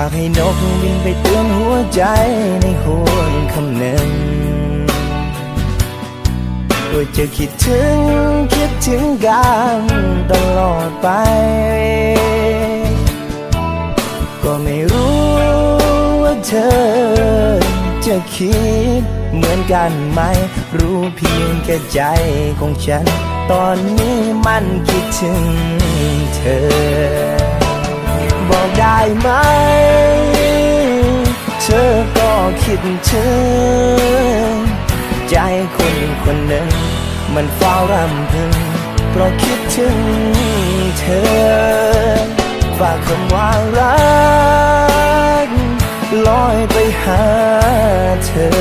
ากให้นกบินไปเตือนหัวใจในหวคำหนึ่งว่าจะคิดถึงคิดถึงกันตลอดไป ก็ไม่รู้ว่าเธอจะคิดเหมือนกันไหม รู้เพียงแค่ใจของฉัน ตอนนี้มันคิดถึงเธอ บอกได้ไหม ดถึง ใจคนคนหนึ่ง มันเฝ้ารำพึง เพราะคิดถึงเธอฝากคำว่ารักลอยไปหาเธอ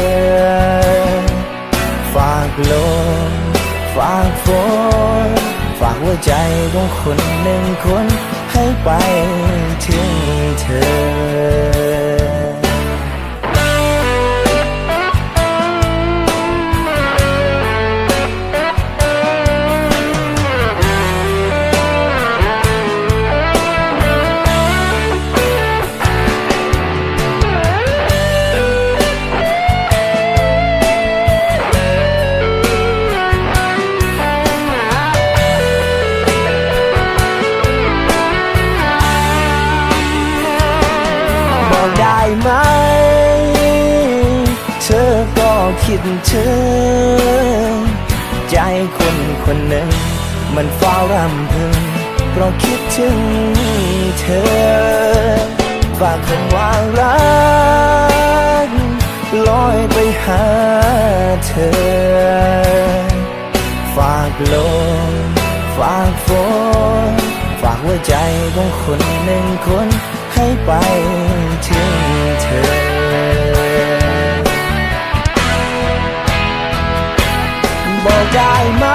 ฝากลมฝากฝนฝากหัวใจของคนหนึ่งคนให้ไปถึงเธอ ไหม เธอก็คิดถึง ใจคนคนหนึ่ง มันเฝ้ารำพึง เพราะคิดถึงเธอฝากคำว่ารักลอยไปหาเธอ ฝากลมฝากฝนฝากหัวใจของคนหนึ่งคนให้ไป ได้ไหม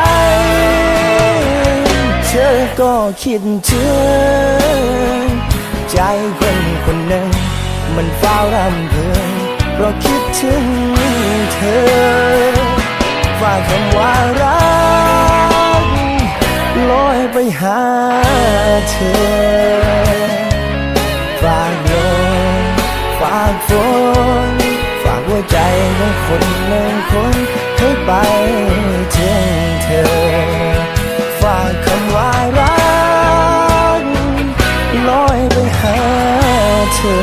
เธอก็คิดถึง ใจคนคนหนึ่ง มันเฝ้ารำพึงเพราะคิดถึงเธอฝากคำว่ารักลอยไปหาเธอฝากลมฝากฝนฝากหัวใจของคนหนึ่งคน ให้ไปถึงเธอ ฝากคำว่ารักลอยไปหาเธอ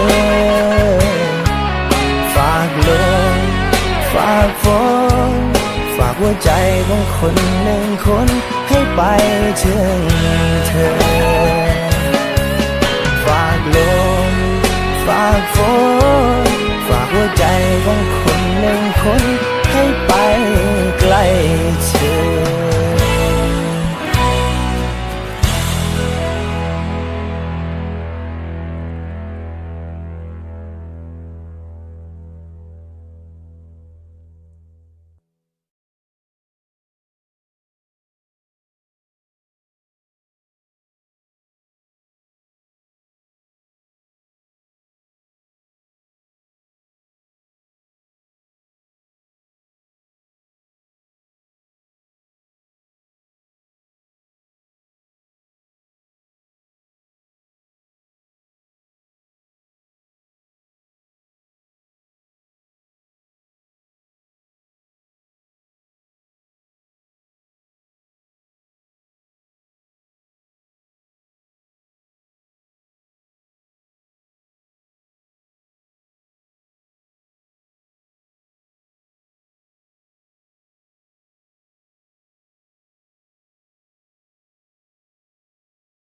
ฝากลมฝากฝนฝากหัวใจของคนหนึ่งคนให้ไปถึงเธอ